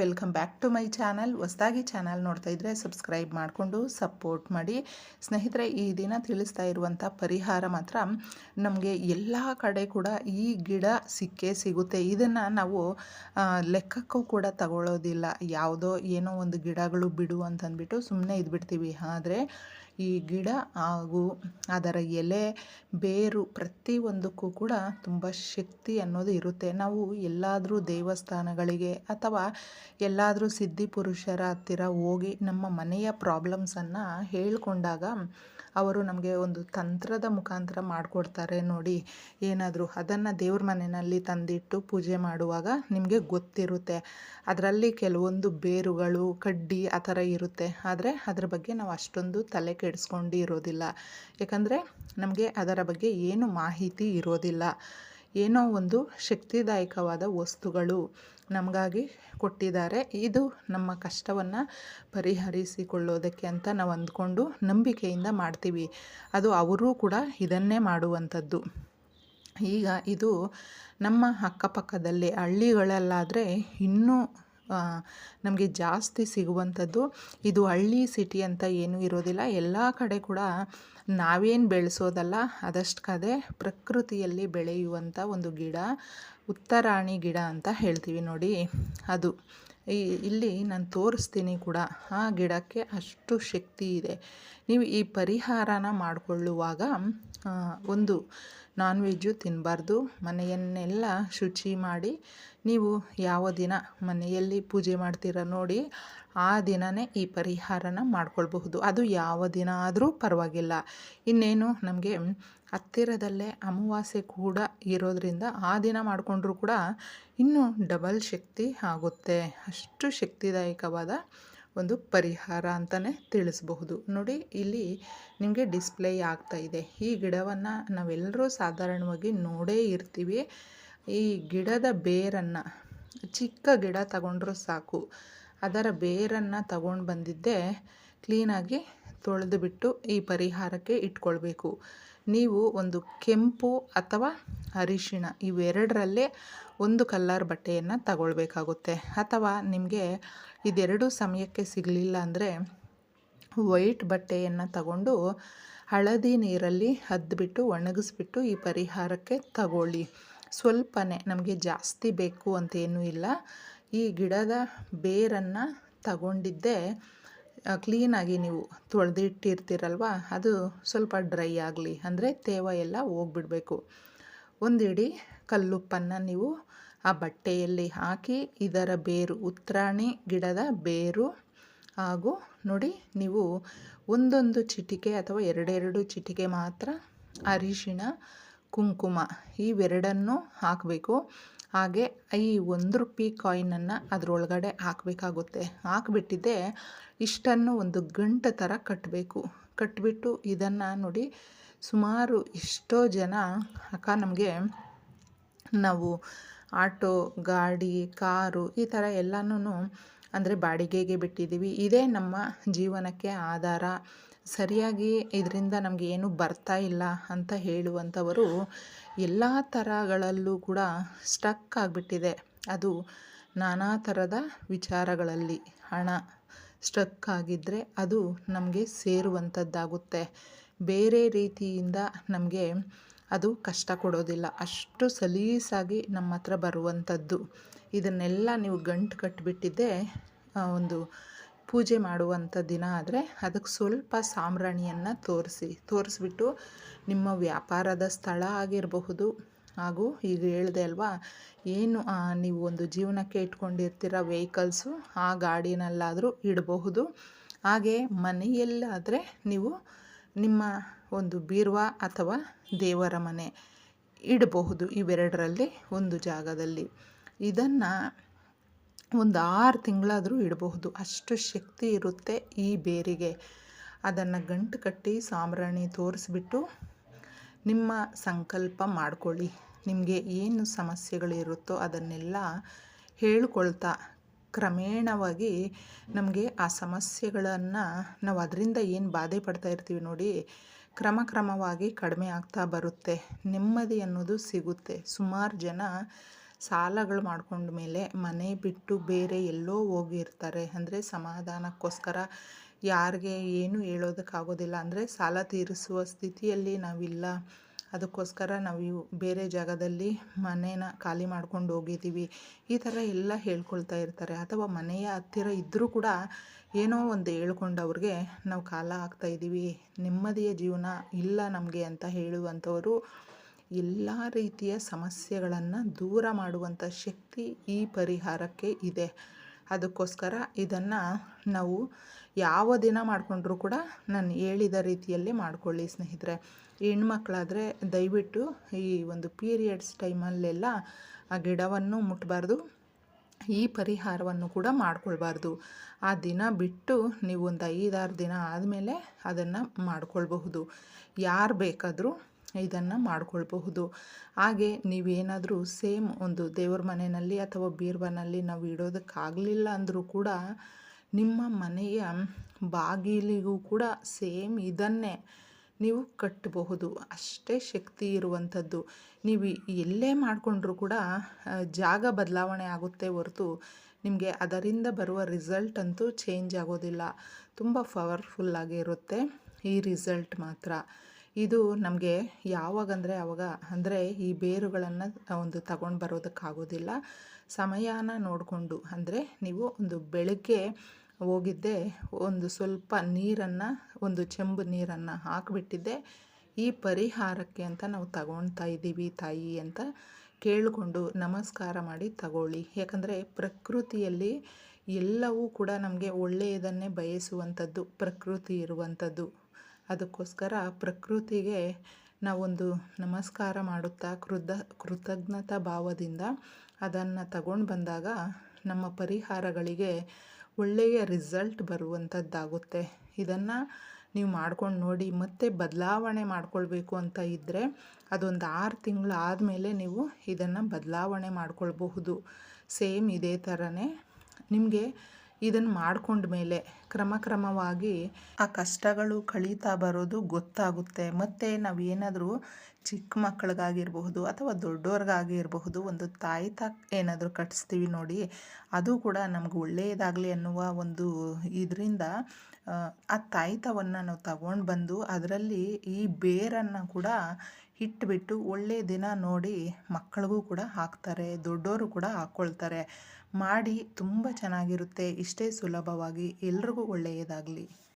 Welcome back to my channel. ಹೊಸದಾಗಿ channel ನೋಡ್ತಾ ಇದ್ದರೆ ಸಬ್ಸ್ಕ್ರೈಬ್ ಮಾಡಿಕೊಂಡು ಸಪೋರ್ಟ್ ಮಾಡಿ. ಸ್ನೇಹಿತರೆ, ಈ ದಿನ ತಿಳಿಸ್ತಾ ಇರುವಂಥ ಪರಿಹಾರ ಮಾತ್ರ ನಮಗೆ ಎಲ್ಲ ಕಡೆ ಕೂಡ ಈ ಗಿಡ ಸಿಕ್ಕೇ ಸಿಗುತ್ತೆ. ಇದನ್ನು ನಾವು ಲೆಕ್ಕಕ್ಕೂ ಕೂಡ ತಗೊಳ್ಳೋದಿಲ್ಲ ಯಾವುದೋ ಏನೋ ಒಂದು ಗಿಡಗಳು ಬಿಡು ಅಂತಂದ್ಬಿಟ್ಟು ಸುಮ್ಮನೆ ಇದ್ಬಿಡ್ತೀವಿ. ಆದರೆ ಈ ಗಿಡ ಹಾಗೂ ಅದರ ಎಲೆ, ಬೇರು ಪ್ರತಿಯೊಂದಕ್ಕೂ ಕೂಡ ತುಂಬ ಶಕ್ತಿ ಅನ್ನೋದು ಇರುತ್ತೆ. ನಾವು ಎಲ್ಲಾದರೂ ದೇವಸ್ಥಾನಗಳಿಗೆ ಅಥವಾ ಎಲ್ಲಾದರೂ ಸಿದ್ಧಿ ಪುರುಷರ ಹತ್ತಿರ ಹೋಗಿ ನಮ್ಮ ಮನೆಯ ಪ್ರಾಬ್ಲಮ್ಸನ್ನು ಹೇಳ್ಕೊಂಡಾಗ ಅವರು ನಮಗೆ ಒಂದು ತಂತ್ರದ ಮುಖಾಂತರ ಮಾಡಿಕೊಡ್ತಾರೆ ನೋಡಿ. ಏನಾದರೂ ಅದನ್ನು ದೇವ್ರ ಮನೆಯಲ್ಲಿ ತಂದಿಟ್ಟು ಪೂಜೆ ಮಾಡುವಾಗ ನಿಮಗೆ ಗೊತ್ತಿರುತ್ತೆ. ಅದರಲ್ಲಿ ಕೆಲವೊಂದು ಬೇರುಗಳು, ಕಡ್ಡಿ ಆ ಥರ ಇರುತ್ತೆ. ಆದರೆ ಅದರ ಬಗ್ಗೆ ನಾವು ಅಷ್ಟೊಂದು ತಲೆ ಕೆಡಿಸ್ಕೊಂಡು ಇರೋದಿಲ್ಲ ಯಾಕಂದರೆ ನಮಗೆ ಅದರ ಬಗ್ಗೆ ಏನು ಮಾಹಿತಿ ಇರೋದಿಲ್ಲ. ಏನೋ ಒಂದು ಶಕ್ತಿದಾಯಕವಾದ ವಸ್ತುಗಳು ನಮಗಾಗಿ ಕೊಟ್ಟಿದ್ದಾರೆ. ಇದು ನಮ್ಮ ಕಷ್ಟವನ್ನು ಪರಿಹರಿಸಿಕೊಳ್ಳೋದಕ್ಕೆ ಅಂತ ನಾವು ಅಂದ್ಕೊಂಡು ನಂಬಿಕೆಯಿಂದ ಮಾಡ್ತೀವಿ. ಅದು ಅವರೂ ಕೂಡ ಇದನ್ನೇ ಮಾಡುವಂಥದ್ದು. ಈಗ ಇದು ನಮ್ಮ ಅಕ್ಕಪಕ್ಕದಲ್ಲಿ ಹಳ್ಳಿಗಳಲ್ಲಾದರೆ ಇನ್ನೂ ನಮಗೆ ಜಾಸ್ತಿ ಸಿಗುವಂಥದ್ದು ಇದು ಹಳ್ಳಿ ಸಿಟಿ ಅಂತ ಏನೂ ಇರೋದಿಲ್ಲ. ಎಲ್ಲ ಕಡೆ ಕೂಡ ನಾವೇನು ಬೆಳೆಸೋದಲ್ಲ ಅದಷ್ಟಕ್ಕದೇ ಪ್ರಕೃತಿಯಲ್ಲಿ ಬೆಳೆಯುವಂಥ ಒಂದು ಗಿಡ ಉತ್ತರಾಣಿ ಗಿಡ ಅಂತ ಹೇಳ್ತೀವಿ ನೋಡಿ ಅದು. ಈ ಇಲ್ಲಿ ನಾನು ತೋರಿಸ್ತೀನಿ ಕೂಡ. ಆ ಗಿಡಕ್ಕೆ ಅಷ್ಟು ಶಕ್ತಿ ಇದೆ. ನೀವು ಈ ಪರಿಹಾರನ ಮಾಡಿಕೊಳ್ಳುವಾಗ ಒಂದು ನಾನ್ ವೆಜ್ಜು ತಿನ್ನಬಾರ್ದು ಮನೆಯನ್ನೆಲ್ಲ ಶುಚಿ ಮಾಡಿ, ನೀವು ಯಾವ ದಿನ ಮನೆಯಲ್ಲಿ ಪೂಜೆ ಮಾಡ್ತೀರ ನೋಡಿ, ಆ ದಿನವೇ ಈ ಪರಿಹಾರನ ಮಾಡ್ಕೊಳ್ಬಹುದು. ಅದು ಯಾವ ದಿನ ಆದರೂ ಪರವಾಗಿಲ್ಲ. ಇನ್ನೇನು, ನಮಗೆ ಹತ್ತಿರದಲ್ಲೇ ಅಮಾವಾಸ್ಯೆ ಕೂಡ ಇರೋದ್ರಿಂದ ಆ ದಿನ ಮಾಡಿಕೊಂಡ್ರೂ ಕೂಡ ಇನ್ನೂ ಡಬಲ್ ಶಕ್ತಿ ಆಗುತ್ತೆ. ಅಷ್ಟು ಶಕ್ತಿದಾಯಕವಾದ ಒಂದು ಪರಿಹಾರ ಅಂತಲೇ ತಿಳಿಸಬಹುದು. ನೋಡಿ, ಇಲ್ಲಿ ನಿಮಗೆ ಡಿಸ್ಪ್ಲೇ ಆಗ್ತಾ ಇದೆ. ಈ ಗಿಡವನ್ನು ನಾವೆಲ್ಲರೂ ಸಾಧಾರಣವಾಗಿ ನೋಡೇ ಇರ್ತೀವಿ. ಈ ಗಿಡದ ಬೇರನ್ನು, ಚಿಕ್ಕ ಗಿಡ ತಗೊಂಡ್ರೂ ಸಾಕು. ಅದರ ಬೇರನ್ನು ತಗೊಂಡು ಬಂದಿದ್ದೆ ಕ್ಲೀನಾಗಿ ತೊಳೆದು ಬಿಟ್ಟು ಈ ಪರಿಹಾರಕ್ಕೆ ಇಟ್ಕೊಳ್ಬೇಕು. ನೀವು ಒಂದು ಕೆಂಪು ಅಥವಾ ಅರಿಶಿಣ ಇವೆರಡರಲ್ಲೇ ಒಂದು ಕಲ್ಲರ್ ಬಟ್ಟೆಯನ್ನು ತಗೊಳ್ಬೇಕಾಗುತ್ತೆ. ಅಥವಾ ನಿಮಗೆ ಇದೆರಡೂ ಸಮಯಕ್ಕೆ ಸಿಗಲಿಲ್ಲ ಅಂದರೆ ವೈಟ್ ಬಟ್ಟೆಯನ್ನು ತಗೊಂಡು ಹಳದಿ ನೀರಲ್ಲಿ ಅದ್ಬಿಟ್ಟು ಒಣಗಿಸ್ಬಿಟ್ಟು ಈ ಪರಿಹಾರಕ್ಕೆ ತಗೊಳ್ಳಿ. ಸ್ವಲ್ಪನೇ ನಮಗೆ ಜಾಸ್ತಿ ಬೇಕು ಅಂತೇನೂ ಇಲ್ಲ. ಈ ಗಿಡದ ಬೇರನ್ನು ತಗೊಂಡಿದ್ದೇ ಕ್ಲೀನಾಗಿ ನೀವು ತೊಳೆದಿಟ್ಟಿರ್ತೀರಲ್ವ, ಅದು ಸ್ವಲ್ಪ ಡ್ರೈ ಆಗಲಿ, ಅಂದರೆ ತೇವ ಎಲ್ಲ ಹೋಗ್ಬಿಡಬೇಕು. ಒಂದಿಡಿ ಕಲ್ಲುಪ್ಪನ್ನು ನೀವು ಆ ಬಟ್ಟೆಯಲ್ಲಿ ಹಾಕಿ, ಇದರ ಬೇರು, ಉತ್ರಾಣಿ ಗಿಡದ ಬೇರು ಹಾಗೂ ನೋಡಿ ನೀವು ಒಂದೊಂದು ಚಿಟಿಕೆ ಅಥವಾ ಎರಡೆರಡು ಚಿಟಿಕೆ ಮಾತ್ರ ಅರಿಶಿಣ, ಕುಂಕುಮ, ಇವೆರಡನ್ನು ಹಾಕಬೇಕು. ಹಾಗೆ ಈ ಒಂದು ರೂಪಾಯಿ ಕಾಯಿನನ್ನು ಅದರೊಳಗಡೆ ಹಾಕಬೇಕಾಗುತ್ತೆ. ಹಾಕಿಬಿಟ್ಟಿದ್ದೆ, ಇಷ್ಟನ್ನು ಒಂದು ಗಂಟೆ ಥರ ಕಟ್ಟಬೇಕು ಕಟ್ಟಿಬಿಟ್ಟು ಇದನ್ನು ನೋಡಿ ಸುಮಾರು ಎಷ್ಟೋ ಜನ, ಅಕ್ಕ ನಮಗೆ ನಾವು ಆಟೋ, ಗಾಡಿ, ಕಾರು ಈ ಥರ ಎಲ್ಲನೂ ಅಂದರೆ ಬಾಡಿಗೆಗೆ ಬಿಟ್ಟಿದ್ದೀವಿ. ಇದೇ ನಮ್ಮ ಜೀವನಕ್ಕೆ ಆಧಾರ. ಸರಿಯಾಗಿ ಇದರಿಂದ ನಮಗೆ ಏನು ಬರ್ತಾ ಇಲ್ಲ ಅಂತ ಹೇಳುವಂಥವರು ಎಲ್ಲ ಥರಗಳಲ್ಲೂ ಕೂಡ ಸ್ಟಕ್ ಆಗಿಬಿಟ್ಟಿದೆ. ಅದು ನಾನಾ ಥರದ ವಿಚಾರಗಳಲ್ಲಿ. ಹಣ ಸ್ಟಕ್ ಆಗಿದ್ದರೆ ಅದು ನಮಗೆ ಸೇರುವಂಥದ್ದಾಗುತ್ತೆ. ಬೇರೆ ರೀತಿಯಿಂದ ನಮಗೆ ಅದು ಕಷ್ಟ ಕೊಡೋದಿಲ್ಲ. ಅಷ್ಟು ಸಲೀಸಾಗಿ ನಮ್ಮ ಹತ್ರ ಬರುವಂಥದ್ದು. ಇದನ್ನೆಲ್ಲ ನೀವು ಗಂಟು ಕಟ್ಟಿಬಿಟ್ಟಿದ್ದೆ ಒಂದು ಪೂಜೆ ಮಾಡುವಂಥ ದಿನ ಆದರೆ ಅದಕ್ಕೆ ಸ್ವಲ್ಪ ಸಾಂಬ್ರಾಣಿಯನ್ನು ತೋರಿಸಿ, ತೋರಿಸ್ಬಿಟ್ಟು ನಿಮ್ಮ ವ್ಯಾಪಾರದ ಸ್ಥಳ ಆಗಿರಬಹುದು. ಹಾಗೂ ಈಗ ಹೇಳಿದೆ ಅಲ್ವಾ, ಏನು ನೀವು ಒಂದು ಜೀವನಕ್ಕೆ ಇಟ್ಕೊಂಡಿರ್ತೀರ ವೆಹಿಕಲ್ಸು ಆ ಗಾಡಿನಲ್ಲಾದರೂ ಇಡಬಹುದು. ಹಾಗೆ ಮನೆಯಲ್ಲಾದರೆ ನೀವು ನಿಮ್ಮ ಒಂದು ಬೀರ್ವ ಅಥವಾ ದೇವರ ಮನೆ ಇಡಬಹುದು ಇವೆರಡರಲ್ಲಿ ಒಂದು ಜಾಗದಲ್ಲಿ. ಇದನ್ನು ಒಂದು ಆರು ತಿಂಗಳಾದರೂ ಇಡಬಹುದು. ಅಷ್ಟು ಶಕ್ತಿ ಇರುತ್ತೆ ಈ ಬೇರಿಗೆ. ಅದನ್ನು ಗಂಟು ಕಟ್ಟಿ ಸಾಂಬ್ರಾಣಿ ತೋರಿಸ್ಬಿಟ್ಟು ನಿಮ್ಮ ಸಂಕಲ್ಪ ಮಾಡ್ಕೊಳ್ಳಿ. ನಿಮಗೆ ಏನು ಸಮಸ್ಯೆಗಳಿರುತ್ತೋ ಅದನ್ನೆಲ್ಲ ಹೇಳ್ಕೊಳ್ತಾ ಕ್ರಮೇಣವಾಗಿ ನಮಗೆ ಆ ಸಮಸ್ಯೆಗಳನ್ನು ನಾವು ಅದರಿಂದ ಏನು ಬಾಧೆ ಪಡ್ತಾ ಇರ್ತೀವಿ ನೋಡಿ, ಕ್ರಮ ಕ್ರಮವಾಗಿ ಕಡಿಮೆ ಆಗ್ತಾ ಬರುತ್ತೆ. ನೆಮ್ಮದಿ ಅನ್ನೋದು ಸಿಗುತ್ತೆ. ಸುಮಾರು ಜನ ಸಾಲಗಳು ಮಾಡ್ಕೊಂಡ ಮೇಲೆ ಮನೆ ಬಿಟ್ಟು ಬೇರೆ ಎಲ್ಲೋ ಹೋಗಿರ್ತಾರೆ. ಅಂದರೆ ಸಮಾಧಾನಕ್ಕೋಸ್ಕರ ಯಾರಿಗೆ ಏನು ಹೇಳೋದಕ್ಕಾಗೋದಿಲ್ಲ. ಅಂದರೆ ಸಾಲ ತೀರಿಸುವ ಸ್ಥಿತಿಯಲ್ಲಿ ನಾವಿಲ್ಲ. ಅದಕ್ಕೋಸ್ಕರ ನಾವು ಇವು ಬೇರೆ ಜಾಗದಲ್ಲಿ ಮನೇನ ಖಾಲಿ ಮಾಡ್ಕೊಂಡು ಹೋಗಿದ್ದೀವಿ ಈ ಥರ ಎಲ್ಲ ಹೇಳ್ಕೊಳ್ತಾ ಇರ್ತಾರೆ. ಅಥವಾ ಮನೆಯ ಹತ್ತಿರ ಇದ್ದರೂ ಕೂಡ ಏನೋ ಒಂದು ಹೇಳ್ಕೊಂಡು ಅವ್ರಿಗೆ ನಾವು ಕಾಲ ಇದ್ದೀವಿ ನೆಮ್ಮದಿಯ ಜೀವನ ಇಲ್ಲ ನಮಗೆ ಅಂತ ಹೇಳುವಂಥವರು ಎಲ್ಲ ರೀತಿಯ ಸಮಸ್ಯೆಗಳನ್ನು ದೂರ ಮಾಡುವಂಥ ಶಕ್ತಿ ಈ ಪರಿಹಾರಕ್ಕೆ ಇದೆ. ಅದಕ್ಕೋಸ್ಕರ ಇದನ್ನು ನಾವು ಯಾವ ದಿನ ಮಾಡಿಕೊಂಡ್ರೂ ಕೂಡ ನಾನು ಹೇಳಿದ ರೀತಿಯಲ್ಲಿ ಮಾಡಿಕೊಳ್ಳಿ ಸ್ನೇಹಿತರೆ. ಹೆಣ್ಮಕ್ಳಾದರೆ ದಯವಿಟ್ಟು ಈ ಒಂದು ಪೀರಿಯಡ್ಸ್ ಟೈಮಲ್ಲೆಲ್ಲ ಆ ಗಿಡವನ್ನು ಮುಟ್ಟಬಾರ್ದು ಈ ಪರಿಹಾರವನ್ನು ಕೂಡ ಮಾಡಿಕೊಳ್ಬಾರ್ದು. ಆ ದಿನ ಬಿಟ್ಟು ನೀವು ಒಂದು ಐದಾರು ದಿನ ಆದಮೇಲೆ ಅದನ್ನು ಮಾಡಿಕೊಳ್ಬಹುದು. ಯಾರು ಬೇಕಾದರೂ ಇದನ್ನು ಮಾಡಿಕೊಳ್ಬಹುದು. ಹಾಗೆ ನೀವೇನಾದರೂ ಸೇಮ್ ಒಂದು ದೇವ್ರ ಮನೆಯಲ್ಲಿ ಅಥವಾ ಬೀರ್ಬನಲ್ಲಿ ನಾವು ಇಡೋದಕ್ಕಾಗಲಿಲ್ಲ ಅಂದರೂ ಕೂಡ ನಿಮ್ಮ ಮನೆಯ ಬಾಗಿಲಿಗೂ ಕೂಡ ಸೇಮ್ ಇದನ್ನೇ ನೀವು ಕಟ್ಟಬಹುದು. ಅಷ್ಟೇ ಶಕ್ತಿ ಇರುವಂಥದ್ದು. ನೀವು ಎಲ್ಲೇ ಮಾಡಿಕೊಂಡ್ರೂ ಕೂಡ ಜಾಗ ಬದಲಾವಣೆ ಆಗುತ್ತೆ ಹೊರತು ನಿಮಗೆ ಅದರಿಂದ ಬರುವ ರಿಸಲ್ಟ್ ಅಂತೂ ಚೇಂಜ್ ಆಗೋದಿಲ್ಲ. ತುಂಬ ಪವರ್ಫುಲ್ಲಾಗಿರುತ್ತೆ ಈ ರಿಸಲ್ಟ್ ಮಾತ್ರ. ಇದು ನಮಗೆ ಯಾವಾಗಂದರೆ ಆವಾಗ ಅಂದರೆ ಈ ಬೇರುಗಳನ್ನು ಒಂದು ತಗೊಂಡು ಬರೋದಕ್ಕಾಗೋದಿಲ್ಲ. ಸಮಯನ ನೋಡಿಕೊಂಡು, ಅಂದರೆ ನೀವು ಒಂದು ಬೆಳಗ್ಗೆ ಹೋಗಿದ್ದೆ, ಒಂದು ಸ್ವಲ್ಪ ನೀರನ್ನು, ಒಂದು ಚೆಂಬು ನೀರನ್ನು ಹಾಕಿಬಿಟ್ಟಿದ್ದೆ. ಈ ಪರಿಹಾರಕ್ಕೆ ಅಂತ ನಾವು ತಗೊಳ್ತಾ ಇದ್ದೀವಿ ತಾಯಿ ಅಂತ ಕೇಳಿಕೊಂಡು ನಮಸ್ಕಾರ ಮಾಡಿ ತಗೊಳ್ಳಿ. ಯಾಕಂದರೆ ಪ್ರಕೃತಿಯಲ್ಲಿ ಎಲ್ಲವೂ ಕೂಡ ನಮಗೆ ಒಳ್ಳೆಯದನ್ನೇ ಬಯಸುವಂಥದ್ದು, ಪ್ರಕೃತಿ ಇರುವಂಥದ್ದು. ಅದಕ್ಕೋಸ್ಕರ ಪ್ರಕೃತಿಗೆ ನಾವೊಂದು ನಮಸ್ಕಾರ ಮಾಡುತ್ತಾ ಕೃತ ಕೃತಜ್ಞತಾ ಭಾವದಿಂದ ಅದನ್ನು ತಗೊಂಡು ಬಂದಾಗ ನಮ್ಮ ಪರಿಹಾರಗಳಿಗೆ ಒಳ್ಳೆಯ ರಿಸಲ್ಟ್ ಬರುವಂಥದ್ದಾಗುತ್ತೆ ಇದನ್ನು ನೀವು ಮಾಡ್ಕೊಂಡು ನೋಡಿ, ಮತ್ತೆ ಬದಲಾವಣೆ ಮಾಡ್ಕೊಳ್ಬೇಕು ಅಂತ ಇದ್ದರೆ ಅದೊಂದು ಆರು ತಿಂಗಳು ಆದಮೇಲೆ ನೀವು ಇದನ್ನು ಬದಲಾವಣೆ ಮಾಡ್ಕೊಳ್ಬಹುದು. ಸೇಮ್ ಇದೇ ಥರನೇ ನಿಮಗೆ ಇದನ್ನು ಮಾಡ್ಕೊಂಡ ಮೇಲೆ ಕ್ರಮ ಕ್ರಮವಾಗಿ ಆ ಕಷ್ಟಗಳು ಕಳೀತಾ ಬರೋದು ಗೊತ್ತಾಗುತ್ತೆ. ಮತ್ತು ನಾವು ಏನಾದರೂ ಚಿಕ್ಕ ಮಕ್ಕಳಿಗಾಗಿರಬಹುದು ಅಥವಾ ದೊಡ್ಡವ್ರಿಗಾಗಿರಬಹುದು ಒಂದು ತಾಯಿ ತಾಯ್ತ ಏನಾದರೂ ಕಟ್ಟಿಸ್ತೀವಿ ನೋಡಿ, ಅದು ಕೂಡ ನಮ್ಗೆ ಒಳ್ಳೆಯದಾಗಲಿ ಅನ್ನುವ ಒಂದು ಇದರಿಂದ ಆ ತಾಯ್ತವನ್ನು ನಾವು ತಗೊಂಡು ಬಂದು ಅದರಲ್ಲಿ ಈ ಬೇರನ್ನು ಕೂಡ ಇಟ್ಬಿಟ್ಟು ಒಳ್ಳೆಯ ದಿನ ನೋಡಿ ಮಕ್ಕಳಿಗೂ ಕೂಡ ಹಾಕ್ತಾರೆ ದೊಡ್ಡವರು ಕೂಡ ಹಾಕ್ಕೊಳ್ತಾರೆ ಮಾಡಿ ತುಂಬ ಚೆನ್ನಾಗಿರುತ್ತೆ, ಇಷ್ಟೇ ಸುಲಭವಾಗಿ ಎಲ್ರಿಗೂ ಒಳ್ಳೆಯದಾಗಲಿ.